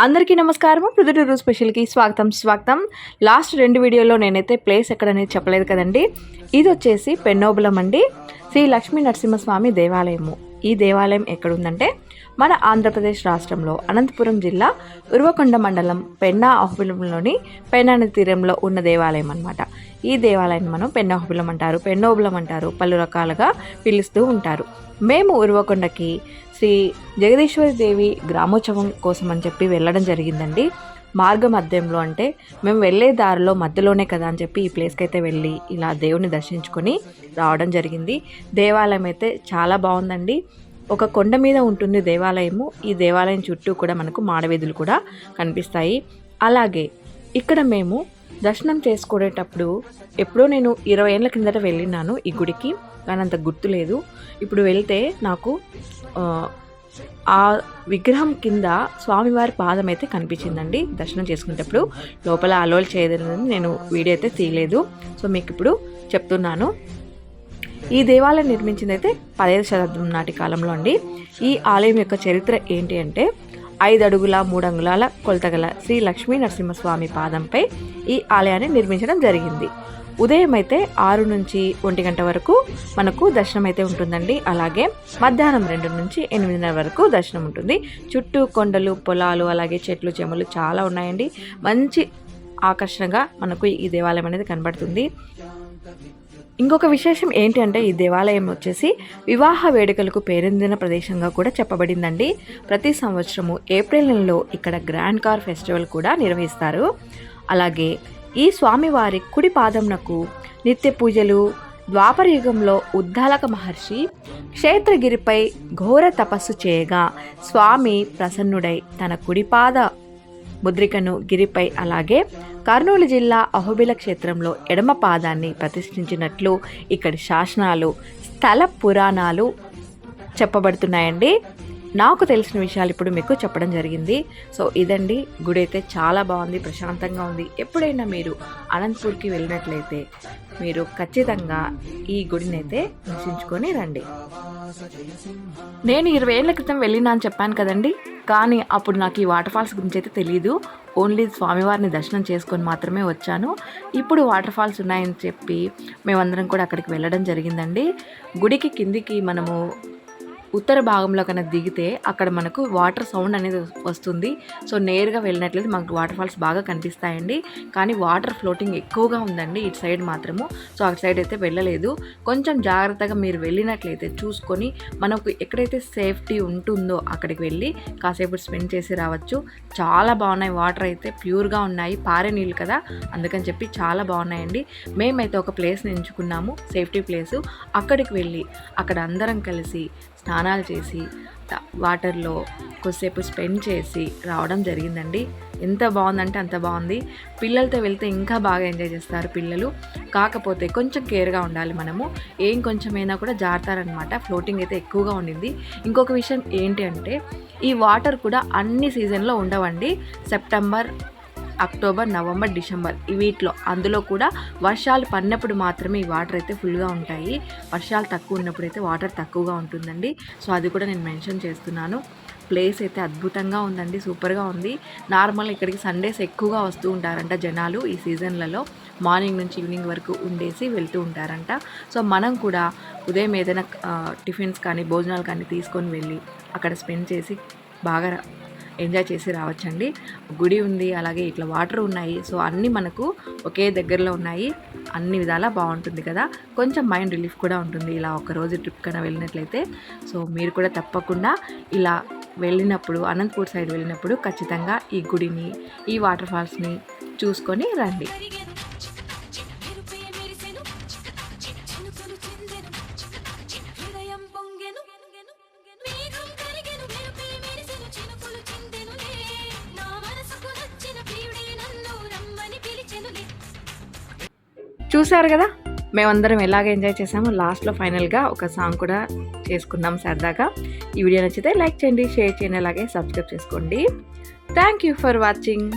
అందరికీ నమస్కారం ప్రొద్దుటూరు స్పెషల్కి స్వాగతం స్వాగతం. లాస్ట్ రెండు వీడియోలో నేనైతే ప్లేస్ ఎక్కడనేది చెప్పలేదు కదండి. ఇది వచ్చేసి పెన్నోబులం అండి. శ్రీ లక్ష్మీ నరసింహస్వామి దేవాలయము. ఈ దేవాలయం ఎక్కడుందంటే మన ఆంధ్రప్రదేశ్ రాష్ట్రంలో అనంతపురం జిల్లా ఉర్వకొండ మండలం పెన్నా అహుబిలంలోని పెన్నా నది తీరంలో ఉన్న దేవాలయం అనమాట ఈ దేవాలయాన్ని మనం పెన్నాహుబిలం అంటారు పెన్నోబులం అంటారు. పలు రకాలుగా పిలుస్తూ ఉంటారు. మేము ఉర్వకొండకి శ్రీ జగదీశ్వరి దేవి గ్రామోత్సవం కోసం అని చెప్పి వెళ్ళడం జరిగిందండి. మార్గ మధ్యంలో అంటే మేము వెళ్ళే దారిలో మధ్యలోనే కదా అని చెప్పి ఈ ప్లేస్కి అయితే వెళ్ళి ఇలా దేవుని దర్శించుకొని రావడం జరిగింది. దేవాలయం అయితే చాలా బాగుందండి. ఒక కొండ మీద ఉంటుంది దేవాలయము. ఈ దేవాలయం చుట్టూ కూడా మనకు మాడవీధులు కూడా కనిపిస్తాయి. అలాగే ఇక్కడ మేము దర్శనం చేసుకునేటప్పుడు ఎప్పుడో నేను ఇరవై ఏళ్ళ కిందట వెళ్ళినాను ఈ గుడికి. కానీ అంత గుర్తులేదు ఇప్పుడు వెళ్తే నాకు ఆ, విగ్రహం కింద స్వామివారి పాదం అయితే కనిపించిందండి. దర్శనం చేసుకునేటప్పుడు లోపల అలోల్ చేయదని నేను వీడియో అయితే తీయలేదు. సో మీకు ఇప్పుడు చెప్తున్నాను. ఈ దేవాలయం నిర్మించింది అయితే పదహైదు శతాబ్దం నాటి కాలంలో అండి. ఈ ఆలయం యొక్క చరిత్ర ఏంటి అంటే ఐదు అడుగుల మూడు అంగుళాల కొలతగల శ్రీ లక్ష్మీ నరసింహస్వామి పాదంపై ఈ ఆలయాన్ని నిర్మించడం జరిగింది. ఉదయం అయితే ఆరు నుంచి ఒంటి గంట వరకు మనకు దర్శనం అయితే ఉంటుందండి. అలాగే మధ్యాహ్నం రెండు నుంచి ఎనిమిదిన్నర వరకు దర్శనం ఉంటుంది. చుట్టూ కొండలు పొలాలు అలాగే చెట్లు చెమలు చాలా ఉన్నాయండి. మంచి ఆకర్షణగా మనకు ఈ దేవాలయం అనేది కనబడుతుంది. ఇంకొక విశేషం ఏంటి అంటే ఈ దేవాలయం వచ్చేసి వివాహ వేడుకలకు పేరొందిన ప్రదేశంగా కూడా చెప్పబడిందండి. ప్రతి సంవత్సరము ఏప్రిల్ నెలలో ఇక్కడ గ్రాండ్ కార్ ఫెస్టివల్ కూడా నిర్వహిస్తారు. అలాగే ఈ స్వామివారి కుడి పాదంనకు నిత్య పూజలు ద్వాపర యుగంలో ఉద్దాలక మహర్షి క్షేత్రగిరిపై ఘోర తపస్సు చేయగా స్వామి ప్రసన్నుడై తన కుడిపాద ముద్రికను గిరిపై అలాగే కర్నూలు జిల్లా అహోబిల క్షేత్రంలో ఎడమ పాదాన్ని ప్రతిష్ఠించినట్లు ఇక్కడి శాసనాలు స్థల పురాణాలు చెప్పబడుతున్నాయండి. నాకు తెలిసిన విషయాలు ఇప్పుడు మీకు చెప్పడం జరిగింది. సో ఇదండి. గుడి అయితే చాలా బాగుంది. ప్రశాంతంగా ఉంది. ఎప్పుడైనా మీరు అనంతపూర్కి వెళ్ళినట్లయితే మీరు ఖచ్చితంగా ఈ గుడిని అయితే దర్శించుకొని రండి. నేను ఇరవై ఏళ్ళ క్రితం వెళ్ళినా అని చెప్పాను కదండి. కానీ అప్పుడు నాకు ఈ వాటర్ ఫాల్స్ గురించి అయితే తెలియదు ఓన్లీ స్వామివారిని దర్శనం చేసుకొని మాత్రమే వచ్చాను. ఇప్పుడు వాటర్ ఫాల్స్ ఉన్నాయని చెప్పి మేమందరం కూడా అక్కడికి వెళ్ళడం జరిగిందండి. గుడికి కిందికి మనము ఉత్తర భాగంలో కన్నా దిగితే అక్కడ మనకు వాటర్ సౌండ్ అనేది వస్తుంది. సో నేరుగా వెళ్ళినట్లయితే మనకు వాటర్ ఫాల్స్ బాగా కనిపిస్తాయండి. కానీ వాటర్ ఫ్లోటింగ్ ఎక్కువగా ఉందండి ఇటు సైడ్ మాత్రము. సో అటు సైడ్ అయితే వెళ్ళలేదు. కొంచెం జాగ్రత్తగా మీరు వెళ్ళినట్లయితే చూసుకొని మనకు ఎక్కడైతే సేఫ్టీ ఉంటుందో అక్కడికి వెళ్ళి కాసేపు స్పెండ్ చేసి రావచ్చు. చాలా బాగున్నాయి. వాటర్ అయితే ప్యూర్గా ఉన్నాయి. పారే నీళ్ళు కదా. అందుకని చెప్పి చాలా బాగున్నాయండి. మేమైతే ఒక ప్లేస్ని ఎంచుకున్నాము. Safety place. అక్కడికి వెళ్ళి అక్కడ అందరం కలిసి స్నానం స్నానాలు చేసి వాటర్లో కొద్దిసేపు స్పెండ్ చేసి రావడం జరిగిందండి. ఎంత బాగుందంటే అంత బాగుంది. పిల్లలతో వెళ్తే ఇంకా బాగా ఎంజాయ్ చేస్తారు పిల్లలు. కాకపోతే కొంచెం కేర్గా ఉండాలి మనము. ఏం కొంచెమైనా కూడా జారుతారనమాట. ఫ్లోటింగ్ అయితే ఎక్కువగా ఉండింది. ఇంకొక విషయం ఏంటి అంటే ఈ వాటర్ కూడా అన్ని సీజన్లో ఉండవండి. సెప్టెంబర్ అక్టోబర్ నవంబర్ డిసెంబర్ ఈ వీటిలో. అందులో కూడా వర్షాలు పడినప్పుడు మాత్రమే ఈ వాటర్ అయితే ఫుల్గా ఉంటాయి. వర్షాలు తక్కువ ఉన్నప్పుడు అయితే వాటర్ తక్కువగా ఉంటుందండి. సో అది కూడా నేను మెన్షన్ చేస్తున్నాను. ప్లేస్ అయితే అద్భుతంగా ఉందండి. సూపర్గా ఉంది. నార్మల్ ఇక్కడికి సండేస్ ఎక్కువగా వస్తూ ఉంటారంట జనాలు ఈ సీజన్లలో. మార్నింగ్ నుంచి ఈవినింగ్ వరకు ఉండేసి వెళ్తూ ఉంటారంట. సో మనం కూడా ఉదయం ఏదైనా టిఫిన్స్ కానీ భోజనాలు కానీ తీసుకొని వెళ్ళి అక్కడ స్పెండ్ చేసి బాగా రా- ఎంజాయ్ చేసి రావచ్చండి గుడి ఉంది అలాగే ఇట్లా వాటర్ ఉన్నాయి సో అన్నీ మనకు ఒకే దగ్గరలో ఉన్నాయి అన్ని విధాలా బాగుంటుంది కదా కొంచెం మైండ్ రిలీఫ్ కూడా ఉంటుంది ఇలా ఒక రోజు ట్రిప్ కన్నా వెళ్ళినట్లయితే సో మీరు కూడా తప్పకుండా ఇలా వెళ్ళినప్పుడు అనంతపూర్ సైడ్ వెళ్ళినప్పుడు ఖచ్చితంగా ఈ గుడిని ఈ వాటర్ ఫాల్స్ని చూసుకొని రండి చూశారు కదా? మేమందరం ఎలాగ ఎంజాయ్ చేసామో లాస్ట్లో ఫైనల్గా ఒక సాంగ్ కూడా చేసుకున్నాం సరదాగా. ఈ వీడియో నచ్చితే లైక్ చేయండి షేర్ చేయండి అలాగే సబ్స్క్రైబ్ చేసుకోండి. Thank you for watching.